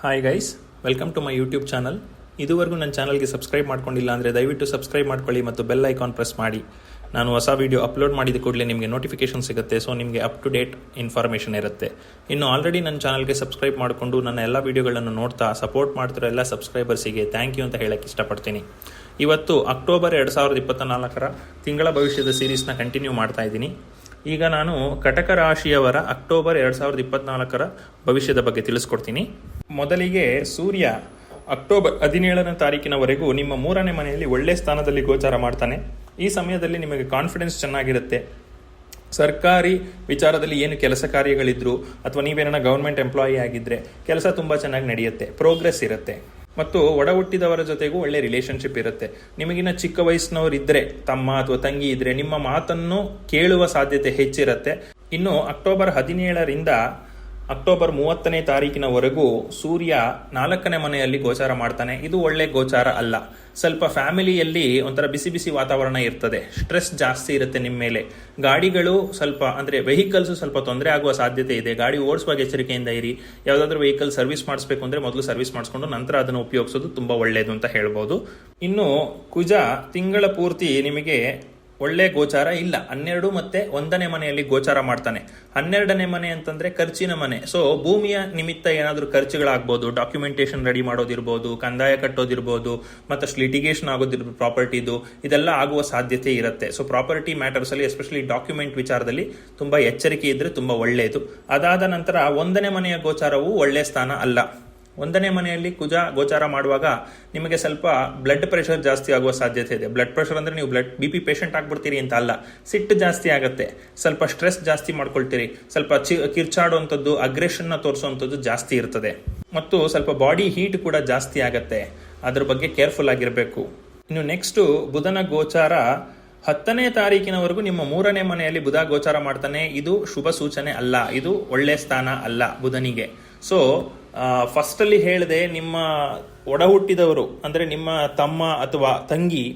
Hi guys welcome to my YouTube channel ಇದುವರೆಗೂ ನನ್ನ ಚಾನಲ್ಗೆ ಸಬ್ಸ್ಕ್ರೈಬ್ ಮಾಡ್ಕೊಂಡಿಲ್ಲ ಅಂದರೆ ದಯವಿಟ್ಟು ಸಬ್ಸ್ಕ್ರೈಬ್ ಮಾಡ್ಕೊಳ್ಳಿ ಮತ್ತು ಬೆಲ್ ಐಕಾನ್ ಪ್ರೆಸ್ ಮಾಡಿ. ನಾನು ಹೊಸ ವೀಡಿಯೋ ಅಪ್ಲೋಡ್ ಮಾಡಿದ ಕೂಡಲೇ ನಿಮಗೆ ನೋಟಿಫಿಕೇಶನ್ ಸಿಗುತ್ತೆ ಸೊ ನಿಮಗೆ ಅಪ್ ಟು ಡೇಟ್ ಇನ್ಫಾರ್ಮೇಷನ್ ಇರುತ್ತೆ. ಇನ್ನು ಆಲ್ರೆಡಿ ನನ್ನ ಚಾನಲ್ಗೆ ಸಬ್ಸ್ಕ್ರೈಬ್ ಮಾಡಿಕೊಂಡು ನನ್ನ ಎಲ್ಲ ವೀಡಿಯೋಗಳನ್ನು ನೋಡ್ತಾ ಸಪೋರ್ಟ್ ಮಾಡ್ತಿರೋ ಎಲ್ಲ ಸಬ್ಸ್ಕ್ರೈಬರ್ಸಿಗೆ ಥ್ಯಾಂಕ್ ಯು ಅಂತ ಹೇಳಕ್ಕೆ ಇಷ್ಟಪಡ್ತೀನಿ. ಇವತ್ತು ಅಕ್ಟೋಬರ್ ಎರಡು ಸಾವಿರದ ಇಪ್ಪತ್ತ ನಾಲ್ಕರ ತಿಂಗಳ ಭವಿಷ್ಯದ ಸೀರೀಸ್ನ ಕಂಟಿನ್ಯೂ ಮಾಡ್ತಾ ಇದ್ದೀನಿ. ಈಗ ನಾನು ಕಟಕ ರಾಶಿಯವರ ಅಕ್ಟೋಬರ್ ಎರಡು ಸಾವಿರದ ಇಪ್ಪತ್ತ್ನಾಲ್ಕರ ಭವಿಷ್ಯದ ಬಗ್ಗೆ ತಿಳಿಸ್ಕೊಡ್ತೀನಿ. ಮೊದಲಿಗೆ ಸೂರ್ಯ ಅಕ್ಟೋಬರ್ ಹದಿನೇಳನೇ ತಾರೀಕಿನವರೆಗೂ ನಿಮ್ಮ ಮೂರನೇ ಮನೆಯಲ್ಲಿ ಒಳ್ಳೆ ಸ್ಥಾನದಲ್ಲಿ ಗೋಚಾರ ಮಾಡ್ತಾನೆ. ಈ ಸಮಯದಲ್ಲಿ ನಿಮಗೆ ಕಾನ್ಫಿಡೆನ್ಸ್ ಚೆನ್ನಾಗಿರುತ್ತೆ. ಸರ್ಕಾರಿ ವಿಚಾರದಲ್ಲಿ ಏನು ಕೆಲಸ ಕಾರ್ಯಗಳಿದ್ರು ಅಥವಾ ನೀವೇನ ಗೌರ್ಮೆಂಟ್ ಎಂಪ್ಲಾಯಿ ಆಗಿದ್ರೆ ಕೆಲಸ ತುಂಬ ಚೆನ್ನಾಗಿ ನಡೆಯುತ್ತೆ ಪ್ರೋಗ್ರೆಸ್ ಇರುತ್ತೆ. ಮತ್ತು ಒಡ ಹುಟ್ಟಿದವರ ಜೊತೆಗೂ ಒಳ್ಳೆ ರಿಲೇಶನ್ಶಿಪ್ ಇರುತ್ತೆ. ನಿಮಗಿನ ಚಿಕ್ಕ ವಯಸ್ಸಿನವರು ಇದ್ರೆ, ತಮ್ಮ ಅಥವಾ ತಂಗಿ ಇದ್ರೆ ನಿಮ್ಮ ಮಾತನ್ನು ಕೇಳುವ ಸಾಧ್ಯತೆ ಹೆಚ್ಚಿರುತ್ತೆ. ಇನ್ನು ಅಕ್ಟೋಬರ್ ಹದಿನೇಳರಿಂದ ಅಕ್ಟೋಬರ್ ಮೂವತ್ತನೇ ತಾರೀಕಿನವರೆಗೂ ಸೂರ್ಯ ನಾಲ್ಕನೇ ಮನೆಯಲ್ಲಿ ಗೋಚಾರ ಮಾಡ್ತಾನೆ. ಇದು ಒಳ್ಳೆ ಗೋಚಾರ ಅಲ್ಲ. ಸ್ವಲ್ಪ ಫ್ಯಾಮಿಲಿಯಲ್ಲಿ ಒಂಥರ ಬಿಸಿ ಬಿಸಿ ವಾತಾವರಣ ಇರ್ತದೆ. ಸ್ಟ್ರೆಸ್ ಜಾಸ್ತಿ ಇರುತ್ತೆ ನಿಮ್ಮ ಮೇಲೆ. ಗಾಡಿಗಳು ಸ್ವಲ್ಪ, ಅಂದರೆ ವೆಹಿಕಲ್ಸ್ ಸ್ವಲ್ಪ ತೊಂದರೆ ಆಗುವ ಸಾಧ್ಯತೆ ಇದೆ. ಗಾಡಿ ಓಡಿಸುವಾಗ ಎಚ್ಚರಿಕೆಯಿಂದ ಇರಿ. ಯಾವುದಾದ್ರೂ ವೆಹಿಕಲ್ ಸರ್ವಿಸ್ ಮಾಡಿಸ್ಬೇಕು ಅಂದರೆ ಮೊದಲು ಸರ್ವಿಸ್ ಮಾಡಿಸ್ಕೊಂಡು ನಂತರ ಅದನ್ನು ಉಪಯೋಗಿಸೋದು ತುಂಬ ಒಳ್ಳೆಯದು ಅಂತ ಹೇಳ್ಬೋದು. ಇನ್ನು ಕುಜ ತಿಂಗಳ ಪೂರ್ತಿ ನಿಮಗೆ ಒಳ್ಳೆ ಗೋಚಾರ ಇಲ್ಲ. ಹನ್ನೆರಡು ಮತ್ತೆ ಒಂದನೇ ಮನೆಯಲ್ಲಿ ಗೋಚಾರ ಮಾಡ್ತಾನೆ. ಹನ್ನೆರಡನೇ ಮನೆ ಅಂತಂದ್ರೆ ಖರ್ಚಿನ ಮನೆ. ಸೊ ಭೂಮಿಯ ನಿಮಿತ್ತ ಏನಾದರೂ ಖರ್ಚುಗಳಾಗ್ಬೋದು ಡಾಕ್ಯುಮೆಂಟೇಶನ್ ರೆಡಿ ಮಾಡೋದಿರ್ಬೋದು, ಕಂದಾಯ ಕಟ್ಟೋದಿರ್ಬೋದು, ಮತ್ತಷ್ಟು ಲಿಟಿಗೇಷನ್ ಆಗೋದಿರ್ಬೋದು ಪ್ರಾಪರ್ಟಿದು ಇದೆಲ್ಲ ಆಗುವ ಸಾಧ್ಯತೆ ಇರುತ್ತೆ. ಸೊ ಪ್ರಾಪರ್ಟಿ ಮ್ಯಾಟರ್ಸ್ ಅಲ್ಲಿ ಎಸ್ಪೆಷಲಿ ಡಾಕ್ಯುಮೆಂಟ್ ವಿಚಾರದಲ್ಲಿ ತುಂಬಾ ಎಚ್ಚರಿಕೆ ಇದ್ರೆ ತುಂಬಾ ಒಳ್ಳೆಯದು ಅದಾದ ನಂತರ ಒಂದನೇ ಮನೆಯ ಗೋಚಾರವು ಒಳ್ಳೆ ಸ್ಥಾನ ಅಲ್ಲ. ಒಂದನೇ ಮನೆಯಲ್ಲಿ ಕುಜ ಗೋಚಾರ ಮಾಡುವಾಗ ನಿಮಗೆ ಸ್ವಲ್ಪ ಬ್ಲಡ್ ಪ್ರೆಷರ್ ಜಾಸ್ತಿ ಆಗುವ ಸಾಧ್ಯತೆ ಇದೆ. ಬ್ಲಡ್ ಪ್ರೆಷರ್ ಅಂದ್ರೆ ನೀವು ಬ್ಲಡ್ ಬಿ ಪಿ ಪೇಷಂಟ್ ಆಗ್ಬಿಡ್ತೀರಿ ಅಂತ ಅಲ್ಲ. ಸಿಟ್ಟು ಜಾಸ್ತಿ ಆಗುತ್ತೆ. ಸ್ವಲ್ಪ ಸ್ಟ್ರೆಸ್ ಜಾಸ್ತಿ ಮಾಡ್ಕೊಳ್ತೀರಿ. ಸ್ವಲ್ಪ ಚಿ, ಕಿರ್ಚಾಡುವಂಥದ್ದು ಅಗ್ರೆಷನ್ನ ತೋರಿಸುವಂಥದ್ದು ಜಾಸ್ತಿ ಇರ್ತದೆ. ಮತ್ತು ಸ್ವಲ್ಪ ಬಾಡಿ ಹೀಟ್ ಕೂಡ ಜಾಸ್ತಿ ಆಗುತ್ತೆ. ಅದ್ರ ಬಗ್ಗೆ ಕೇರ್ಫುಲ್ ಆಗಿರಬೇಕು. ಇನ್ನು ನೆಕ್ಸ್ಟ್ ಬುಧನ ಗೋಚಾರ ಹತ್ತನೇ ತಾರೀಕಿನವರೆಗೂ ನಿಮ್ಮ ಮೂರನೇ ಮನೆಯಲ್ಲಿ ಬುಧ ಗೋಚಾರ ಮಾಡ್ತಾನೆ. ಇದು ಶುಭ ಸೂಚನೆ ಅಲ್ಲ. ಇದು ಒಳ್ಳೆ ಸ್ಥಾನ ಅಲ್ಲ ಬುಧನಿಗೆ. ಸೊ ಫಸ್ಟ್ ಅಲ್ಲಿ ಹೇಳಿದೆ ನಿಮ್ಮ ಒಡ ಹುಟ್ಟಿದವರು ಅಂದ್ರೆ ನಿಮ್ಮ ತಮ್ಮ ಅಥವಾ ತಂಗಿ,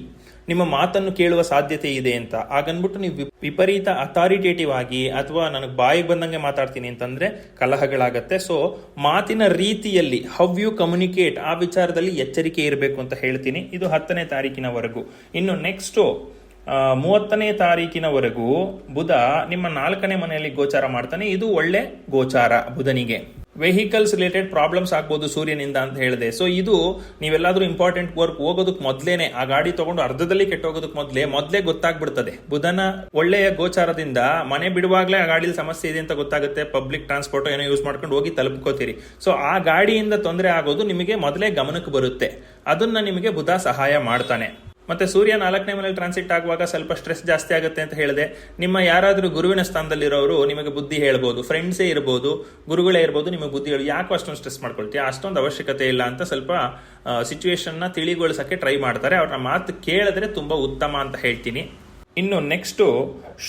ನಿಮ್ಮ ಮಾತನ್ನು ಕೇಳುವ ಸಾಧ್ಯತೆ ಇದೆ ಅಂತ. ಹಾಗನ್ಬಿಟ್ಟು ನೀವು ವಿಪರೀತ ಅಥಾರಿಟೇಟಿವ್ ಆಗಿ ಅಥವಾ ನನಗೆ ಬಾಯಿಗೆ ಬಂದಂಗೆ ಮಾತಾಡ್ತೀನಿ ಅಂತಂದ್ರೆ ಕಲಹಗಳಾಗತ್ತೆ. ಸೊ ಮಾತಿನ ರೀತಿಯಲ್ಲಿ ಹೌ ಯು ಕಮ್ಯುನಿಕೇಟ್ ಆ ವಿಚಾರದಲ್ಲಿ ಎಚ್ಚರಿಕೆ ಇರಬೇಕು ಅಂತ ಹೇಳ್ತೀನಿ. ಇದು ಹತ್ತನೇ ತಾರೀಕಿನವರೆಗೂ. ಇನ್ನು ನೆಕ್ಸ್ಟ್ ಮೂವತ್ತನೇ ತಾರೀಕಿನವರೆಗೂ ಬುಧ ನಿಮ್ಮ ನಾಲ್ಕನೇ ಮನೆಯಲ್ಲಿ ಗೋಚಾರ ಮಾಡ್ತಾನೆ. ಇದು ಒಳ್ಳೆ ಗೋಚಾರ ಬುಧನಿಗೆ. ವೆಹಿಕಲ್ಸ್ ರಿಲೇಟೆಡ್ ಪ್ರಾಬ್ಲಮ್ಸ್ ಆಗ್ಬೋದು ಸೂರ್ಯನಿಂದ ಅಂತ ಹೇಳಿದೆ. ಸೊ ಇದು ನೀವೆಲ್ಲಾದರೂ ಇಂಪಾರ್ಟೆಂಟ್ ವರ್ಕ್ ಹೋಗೋದಕ್ಕೆ ಮೊದಲೇನೆ, ಆ ಗಾಡಿ ತಗೊಂಡು ಅರ್ಧದಲ್ಲಿ ಕೆಟ್ಟೋಗೋದಕ್ಕೆ ಮೊದಲೇ ಮೊದಲೇ ಗೊತ್ತಾಗ್ಬಿಡ್ತದೆ. ಬುಧನ ಒಳ್ಳೆಯ ಗೋಚಾರದಿಂದ ಮನೆ ಬಿಡುವಾಗಲೇ ಆ ಗಾಡಿಲಿ ಸಮಸ್ಯೆ ಇದೆ ಅಂತ ಗೊತ್ತಾಗುತ್ತೆ ಪಬ್ಲಿಕ್ ಟ್ರಾನ್ಸ್ಪೋರ್ಟ್ ಏನೋ ಯೂಸ್ ಮಾಡ್ಕೊಂಡು ಹೋಗಿ ತಲುಪ್ಕೋತೀರಿ. ಸೊ ಆ ಗಾಡಿಯಿಂದ ತೊಂದರೆ ಆಗೋದು ನಿಮಗೆ ಮೊದಲೇ ಗಮನಕ್ಕೆ ಬರುತ್ತೆ. ಅದನ್ನ ನಿಮಗೆ ಬುಧ ಸಹಾಯ ಮಾಡ್ತಾನೆ. ಮತ್ತೆ ಸೂರ್ಯ ನಾಲ್ಕನೇ ಮನೆಯಲ್ಲಿ ಟ್ರಾನ್ಸಿಟ್ ಆಗುವಾಗ ಸ್ವಲ್ಪ ಸ್ಟ್ರೆಸ್ ಜಾಸ್ತಿ ಆಗುತ್ತೆ ಅಂತ ಹೇಳಿದೆ. ನಿಮ್ಮ ಯಾರಾದರೂ ಗುರುವಿನ ಸ್ಥಾನದಲ್ಲಿರೋರು ನಿಮಗೆ ಬುದ್ಧಿ ಹೇಳ್ಬೋದು ಫ್ರೆಂಡ್ಸೇ ಇರ್ಬೋದು, ಗುರುಗಳೇ ಇರ್ಬೋದು, ನಿಮಗೆ ಬುದ್ಧಿ ಹೇಳಿ, ಯಾಕೆ ಅಷ್ಟೊಂದು ಸ್ಟ್ರೆಸ್ ಮಾಡ್ಕೊಳ್ತೀಯ? ಅಷ್ಟೊಂದು ಅವಶ್ಯಕತೆ ಇಲ್ಲ ಅಂತ ಸ್ವಲ್ಪ ಸಿಚುವೇಶನ್ನ ತಿಳಿಗೊಳಿಸೋಕ್ಕೆ ಟ್ರೈ ಮಾಡ್ತಾರೆ. ಅವ್ರ ಮಾತು ಕೇಳಿದ್ರೆ ತುಂಬ ಉತ್ತಮ ಅಂತ ಹೇಳ್ತೀನಿ. ಇನ್ನು ನೆಕ್ಸ್ಟ್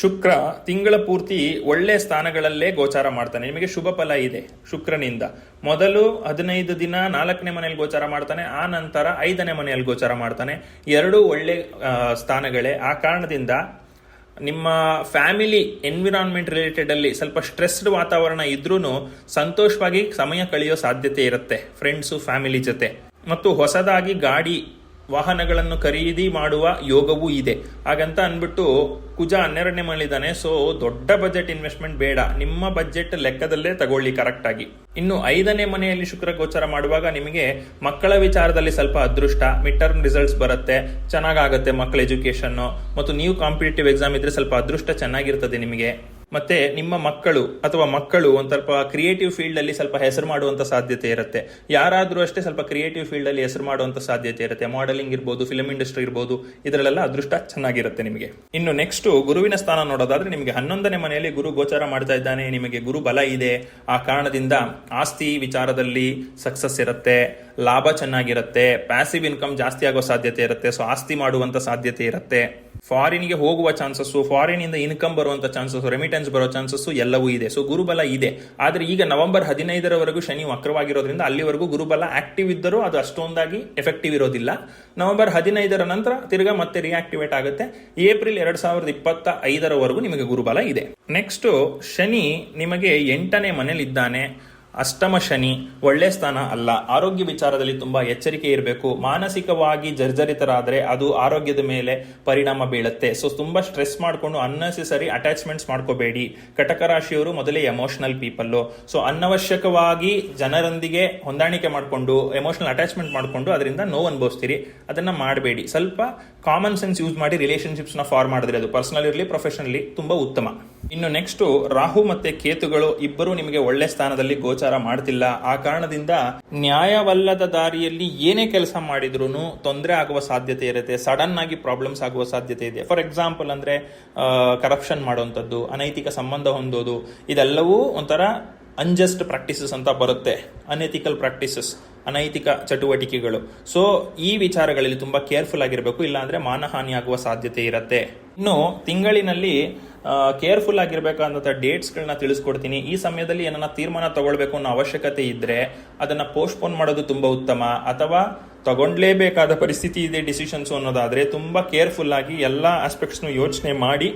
ಶುಕ್ರ, ತಿಂಗಳ ಪೂರ್ತಿ ಒಳ್ಳೆ ಸ್ಥಾನಗಳಲ್ಲೇ ಗೋಚಾರ ಮಾಡ್ತಾನೆ. ನಿಮಗೆ ಶುಭ ಫಲ ಇದೆ ಶುಕ್ರನಿಂದ. ಮೊದಲು ಹದಿನೈದು ದಿನ ನಾಲ್ಕನೇ ಮನೆಯಲ್ಲಿ ಗೋಚಾರ ಮಾಡ್ತಾನೆ, ಆ ನಂತರ ಐದನೇ ಮನೆಯಲ್ಲಿ ಗೋಚಾರ ಮಾಡ್ತಾನೆ. ಎರಡೂ ಒಳ್ಳೆ ಸ್ಥಾನಗಳೇ. ಆ ಕಾರಣದಿಂದ ನಿಮ್ಮ ಫ್ಯಾಮಿಲಿ ಎನ್ವಿರಾನ್ಮೆಂಟ್ ರಿಲೇಟೆಡ್ ಅಲ್ಲಿ ಸ್ವಲ್ಪ ಸ್ಟ್ರೆಸ್ಡ್ ವಾತಾವರಣ ಇದ್ರೂ ಸಂತೋಷವಾಗಿ ಸಮಯ ಕಳೆಯೋ ಸಾಧ್ಯತೆ ಇರುತ್ತೆ, ಫ್ರೆಂಡ್ಸು, ಫ್ಯಾಮಿಲಿ ಜೊತೆ. ಮತ್ತು ಹೊಸದಾಗಿ ಗಾಡಿ ವಾಹನಗಳನ್ನು ಖರೀದಿ ಮಾಡುವ ಯೋಗವೂ ಇದೆ. ಹಾಗಂತ ಅನ್ಬಿಟ್ಟು ಕುಜ ಹನ್ನೆರಡನೇ ಮಾಡಿದ್ದಾನೆ ಸೊ ದೊಡ್ಡ ಬಜೆಟ್ ಇನ್ವೆಸ್ಟ್ಮೆಂಟ್ ಬೇಡ. ನಿಮ್ಮ ಬಜೆಟ್ ಲೆಕ್ಕದಲ್ಲೇ ತಗೊಳ್ಳಿ ಕರೆಕ್ಟ್ ಆಗಿ. ಇನ್ನು ಐದನೇ ಮನೆಯಲ್ಲಿ ಶುಕ್ರ ಗೋಚರ ಮಾಡುವಾಗ ನಿಮಗೆ ಮಕ್ಕಳ ವಿಚಾರದಲ್ಲಿ ಸ್ವಲ್ಪ ಅದೃಷ್ಟ. ಮಿಡ್ ಟರ್ಮ್ ರಿಸಲ್ಟ್ಸ್ ಬರುತ್ತೆ. ಚೆನ್ನಾಗಾಗುತ್ತೆ ಮಕ್ಕಳ ಎಜುಕೇಶನ್ ಮತ್ತು ನೀವು ಕಾಂಪಿಟೇಟಿವ್ ಎಕ್ಸಾಮ್ ಇದ್ರೆ ಸ್ವಲ್ಪ ಅದೃಷ್ಟ ಚೆನ್ನಾಗಿರ್ತದೆ ನಿಮಗೆ. ಮತ್ತೆ ನಿಮ್ಮ ಮಕ್ಕಳು ಅಥವಾ ಮಕ್ಕಳು ಒಂದ್ ಸ್ವಲ್ಪ ಕ್ರಿಯೇಟಿವ್ ಫೀಲ್ಡ್ ಅಲ್ಲಿ ಸ್ವಲ್ಪ ಹೆಸರು ಮಾಡುವಂತ ಸಾಧ್ಯತೆ ಇರುತ್ತೆ. ಯಾರಾದ್ರೂ ಅಷ್ಟೇ ಸ್ವಲ್ಪ ಕ್ರಿಯೇಟಿವ್ ಫೀಲ್ಡ್ ಅಲ್ಲಿ ಹೆಸರು ಮಾಡುವಂತ ಸಾಧ್ಯತೆ ಇರುತ್ತೆ. ಮಾಡೆಲಿಂಗ್ ಇರ್ಬೋದು ಫಿಲ್ಮ್ ಇಂಡಸ್ಟ್ರಿ ಇರ್ಬೋದು, ಇದರಲ್ಲೆಲ್ಲ ಅದೃಷ್ಟ ಚೆನ್ನಾಗಿರುತ್ತೆ ನಿಮಗೆ. ಇನ್ನು ನೆಕ್ಸ್ಟ್ ಗುರುವಿನ ಸ್ಥಾನ ನೋಡೋದಾದ್ರೆ ನಿಮಗೆ ಹನ್ನೊಂದನೇ ಮನೆಯಲ್ಲಿ ಗುರು ಗೋಚಾರ ಮಾಡ್ತಾ ಇದ್ದಾನೆ, ನಿಮಗೆ ಗುರು ಬಲ ಇದೆ. ಆ ಕಾರಣದಿಂದ ಆಸ್ತಿ ವಿಚಾರದಲ್ಲಿ ಸಕ್ಸಸ್ ಇರುತ್ತೆ, ಲಾಭ ಚೆನ್ನಾಗಿರುತ್ತೆ ಪ್ಯಾಸಿವ್ ಇನ್ಕಮ್ ಜಾಸ್ತಿ ಆಗೋ ಸಾಧ್ಯತೆ ಇರುತ್ತೆ ಸೊ ಆಸ್ತಿ ಮಾಡುವಂತ ಸಾಧ್ಯತೆ ಇರುತ್ತೆ. ಫಾರಿನ್ಗೆ ಹೋಗುವ ಚಾನ್ಸಸ್ ಫಾರಿನ್ ಇಂದ ಇನ್ಕಮ್ ಬರುವಂತ ಚಾನ್ಸಸ್ ರೆಮಿಟೆನ್ಸ್ ಬರೋ ಚಾನ್ಸಸ್ ಎಲ್ಲವೂ ಇದೆ. ಸೊ ಗುರುಬಲ ಇದೆ. ಆದರೆ ಈಗ ನವೆಂಬರ್ ಹದಿನೈದರವರೆಗೂ ಶನಿ ವಕ್ರವಾಗಿರೋದ್ರಿಂದ ಅಲ್ಲಿವರೆಗೂ ಗುರುಬಲ ಆಕ್ಟಿವ್ ಇದ್ದರೂ ಅದು ಅಷ್ಟೊಂದಾಗಿ ಎಫೆಕ್ಟಿವ್ ಇರೋದಿಲ್ಲ. ನವೆಂಬರ್ ಹದಿನೈದರ ನಂತರ ತಿರ್ಗಾ ಮತ್ತೆ ರಿಯಾಕ್ಟಿವೇಟ್ ಆಗುತ್ತೆ. ಏಪ್ರಿಲ್ ಎರಡ್ ಸಾವಿರದ ಇಪ್ಪತ್ತ ಐದರವರೆಗೂ ನಿಮಗೆ ಗುರುಬಲ ಇದೆ. ನೆಕ್ಸ್ಟ್ ಶನಿ ನಿಮಗೆ ಎಂಟನೇ ಮನೇಲಿ ಇದ್ದಾನೆ ಅಷ್ಟಮ ಶನಿ ಒಳ್ಳೆ ಸ್ಥಾನ ಅಲ್ಲ. ಆರೋಗ್ಯ ವಿಚಾರದಲ್ಲಿ ತುಂಬಾ ಎಚ್ಚರಿಕೆ ಇರಬೇಕು. ಮಾನಸಿಕವಾಗಿ ಜರ್ಜರಿತರಾದರೆ ಅದು ಆರೋಗ್ಯದ ಮೇಲೆ ಪರಿಣಾಮ ಬೀಳುತ್ತೆ. ಸೊ ತುಂಬಾ ಸ್ಟ್ರೆಸ್ ಮಾಡಿಕೊಂಡು ಅನ್ನೆಸೆಸರಿ ಅಟ್ಯಾಚ್ಮೆಂಟ್ಸ್ ಮಾಡ್ಕೋಬೇಡಿ. ಕಟಕ ರಾಶಿಯವರು ಮೊದಲೇ ಎಮೋಷನಲ್ ಪೀಪಲ್ ಸೊ ಅನವಶ್ಯಕವಾಗಿ ಜನರೊಂದಿಗೆ ಹೊಂದಾಣಿಕೆ ಮಾಡಿಕೊಂಡು ಎಮೋಷನಲ್ ಅಟ್ಯಾಚ್ಮೆಂಟ್ ಮಾಡಿಕೊಂಡು ಅದರಿಂದ ನೋವು ಅನುಭವಿಸ್ತೀರಿ. ಅದನ್ನ ಮಾಡಬೇಡಿ. ಸ್ವಲ್ಪ ಕಾಮನ್ ಸೆನ್ಸ್ ಯೂಸ್ ಮಾಡಿ ರಿಲೇಶನ್ಶಿಪ್ಸ್ನ ಫಾರ್ಮ್ ಮಾಡಿದ್ರೆ ಅದು ಪರ್ಸನಲ್ ಇರಲಿ ಪ್ರೊಫೆಷನಲಿ ತುಂಬಾ ಉತ್ತಮ. ಇನ್ನು ನೆಕ್ಸ್ಟ್ ರಾಹು ಮತ್ತೆ ಕೇತುಗಳು ಇಬ್ಬರು ನಿಮಗೆ ಒಳ್ಳೆ ಸ್ಥಾನದಲ್ಲಿ ಗೋಚಾರ ಮಾಡ್ತಿಲ್ಲ. ಆ ಕಾರಣದಿಂದ ನ್ಯಾಯವಲ್ಲದ ದಾರಿಯಲ್ಲಿ ಏನೇ ಕೆಲಸ ಮಾಡಿದ್ರು ತೊಂದರೆ ಆಗುವ ಸಾಧ್ಯತೆ ಇರುತ್ತೆ. ಸಡನ್ ಆಗಿ ಪ್ರಾಬ್ಲಮ್ಸ್ ಆಗುವ ಸಾಧ್ಯತೆ ಇದೆ. ಫಾರ್ ಎಕ್ಸಾಂಪಲ್ ಅಂದ್ರೆ ಕರಪ್ಷನ್ ಮಾಡುವಂಥದ್ದು, ಅನೈತಿಕ ಸಂಬಂಧ ಹೊಂದೋದು, ಇದೆಲ್ಲವೂ ಒಂಥರ ಅನ್ಜಸ್ಟ್ ಪ್ರಾಕ್ಟೀಸಸ್ ಅಂತ ಬರುತ್ತೆ. ಅನೈತಿಕಲ್ ಪ್ರಾಕ್ಟೀಸಸ್ ಅನೈತಿಕ ಚಟುವಟಿಕೆಗಳು. ಸೊ ಈ ವಿಚಾರಗಳಲ್ಲಿ ತುಂಬಾ ಕೇರ್ಫುಲ್ ಆಗಿರಬೇಕು, ಇಲ್ಲಾಂದ್ರೆ ಮಾನಹಾನಿ ಆಗುವ ಸಾಧ್ಯತೆ ಇರುತ್ತೆ. ಇನ್ನು, ತಿಂಗಳಿನಲ್ಲಿ ಕೇರ್ಫುಲ್ ಆಗಿರ್ಬೇಕಂತ ಡೇಟ್ಸ್ಗಳನ್ನ ತಿಳಿಸ್ಕೊಡ್ತೀನಿ. ಈ ಸಮಯದಲ್ಲಿ ಏನನ್ನ ತೀರ್ಮಾನ ತಗೊಳ್ಬೇಕು ಅನ್ನೋ ಅವಶ್ಯಕತೆ ಇದ್ರೆ, ಅದನ್ನ ಪೋಸ್ಟ್ಪೋನ್ ಮಾಡೋದು ತುಂಬಾ ಉತ್ತಮ. ಅಥವಾ ತಗೊಂಡ್ಲೇಬೇಕಾದ ಪರಿಸ್ಥಿತಿ ಇದೆ ಡಿಸಿಷನ್ಸ್ ಅನ್ನೋದಾದ್ರೆ, ತುಂಬಾ ಕೇರ್ಫುಲ್ ಆಗಿ ಎಲ್ಲ ಆಸ್ಪೆಕ್ಟ್ಸ್ನು ಯೋಚನೆ ಮಾಡಿ,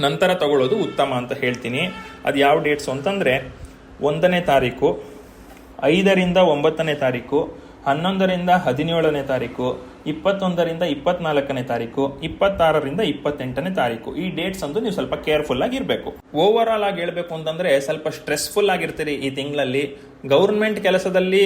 ನಂತರ ತಗೊಳ್ಳೋದು ಉತ್ತಮ ಅಂತ ಹೇಳ್ತೀನಿ. ಅದು ಯಾವ ಡೇಟ್ಸ್ ಅಂತಂದ್ರೆ, ಒಂದನೇ ತಾರೀಕು ಐದರಿಂದ ಒಂಬತ್ತನೇ ತಾರೀಕು, ಹನ್ನೊಂದರಿಂದ ಹದಿನೇಳನೇ ತಾರೀಕು, ಇಪ್ಪತ್ತೊಂದರಿಂದ ಇಪ್ಪತ್ನಾಲ್ಕನೇ ತಾರೀಕು, ಇಪ್ಪತ್ತಾರರಿಂದ ಇಪ್ಪತ್ತೆಂಟನೇ ತಾರೀಕು. ಈ ಡೇಟ್ಸ್ ಅಂತೂ ನೀವು ಸ್ವಲ್ಪ ಕೇರ್ಫುಲ್ ಆಗಿರಬೇಕು ಓವರ್ ಆಲ್ ಆಗಿ ಹೇಳಬೇಕು ಅಂತಂದ್ರೆ ಸ್ವಲ್ಪ ಸ್ಟ್ರೆಸ್ಫುಲ್ ಆಗಿರ್ತೀರಿ ಈ ತಿಂಗಳಲ್ಲಿ. ಗೌರ್ಮೆಂಟ್ ಕೆಲಸದಲ್ಲಿ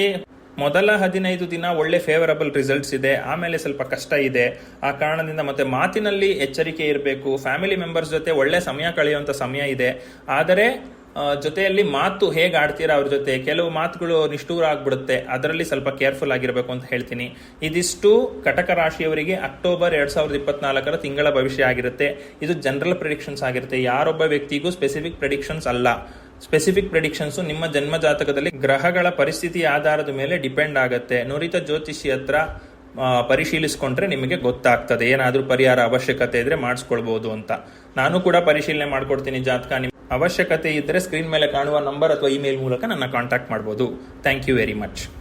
ಮೊದಲ ಹದಿನೈದು ದಿನ ಒಳ್ಳೆ ಫೇವರಬಲ್ ರಿಸಲ್ಟ್ಸ್ ಇದೆ, ಆಮೇಲೆ ಸ್ವಲ್ಪ ಕಷ್ಟ ಇದೆ. ಆ ಕಾರಣದಿಂದ ಮತ್ತೆ ಮಾತಿನಲ್ಲಿ ಎಚ್ಚರಿಕೆ ಇರಬೇಕು. ಫ್ಯಾಮಿಲಿ ಮೆಂಬರ್ಸ್ ಜೊತೆ ಒಳ್ಳೆ ಸಮಯ ಕಳೆಯುವಂತ ಸಮಯ ಇದೆ. ಆದರೆ ಜೊತೆಯಲ್ಲಿ ಮಾತು ಹೇಗೆ ಆಡ್ತೀರಾ ಅವ್ರ ಜೊತೆ? ಕೆಲವು ಮಾತುಗಳು ನಿಷ್ಠೂರ ಆಗ್ಬಿಡುತ್ತೆ. ಅದರಲ್ಲಿ ಸ್ವಲ್ಪ ಕೇರ್ಫುಲ್ ಆಗಿರಬೇಕು ಅಂತ ಹೇಳ್ತೀನಿ. ಇದಿಷ್ಟು ಕಟಕ ರಾಶಿಯವರಿಗೆ ಅಕ್ಟೋಬರ್ ಎರಡ್ ಸಾವಿರದ ಇಪ್ಪತ್ನಾಲ್ಕರ ತಿಂಗಳ ಭವಿಷ್ಯ ಆಗಿರುತ್ತೆ. ಇದು ಜನರಲ್ ಪ್ರಿಡಿಕ್ಷನ್ಸ್ ಆಗಿರುತ್ತೆ. ಯಾರೊಬ್ಬ ವ್ಯಕ್ತಿಗೂ ಸ್ಪೆಸಿಫಿಕ್ ಪ್ರಿಡಿಕ್ಷನ್ಸ್ ಅಲ್ಲ. ಸ್ಪೆಸಿಫಿಕ್ ಪ್ರಿಡಿಕ್ಷನ್ಸ್ ನಿಮ್ಮ ಜನ್ಮ ಜಾತಕದಲ್ಲಿ ಗ್ರಹಗಳ ಪರಿಸ್ಥಿತಿ ಆಧಾರದ ಮೇಲೆ ಡಿಪೆಂಡ್ ಆಗುತ್ತೆ. ನುರಿತ ಜ್ಯೋತಿಷಿ ಹತ್ರ ಪರಿಶೀಲಿಸ್ಕೊಂಡ್ರೆ ನಿಮಗೆ ಗೊತ್ತಾಗ್ತದೆ. ಏನಾದರೂ ಪರಿಹಾರ ಅವಶ್ಯಕತೆ ಇದ್ರೆ ಮಾಡಿಸ್ಕೊಳ್ಬಹುದು ಅಂತ. ನಾನು ಕೂಡ ಪರಿಶೀಲನೆ ಮಾಡ್ಕೊಡ್ತೀನಿ ಜಾತಕ. ನಿಮ್ ಅವಶ್ಯಕತೆ ಇದ್ದರೆ ಸ್ಕ್ರೀನ್ ಮೇಲೆ ಕಾಣುವ ನಂಬರ್ ಅಥವಾ ಇಮೇಲ್ ಮೂಲಕ ನನ್ನ ಕಾಂಟ್ಯಾಕ್ಟ್ ಮಾಡ್ಬೋದು. Thank you very much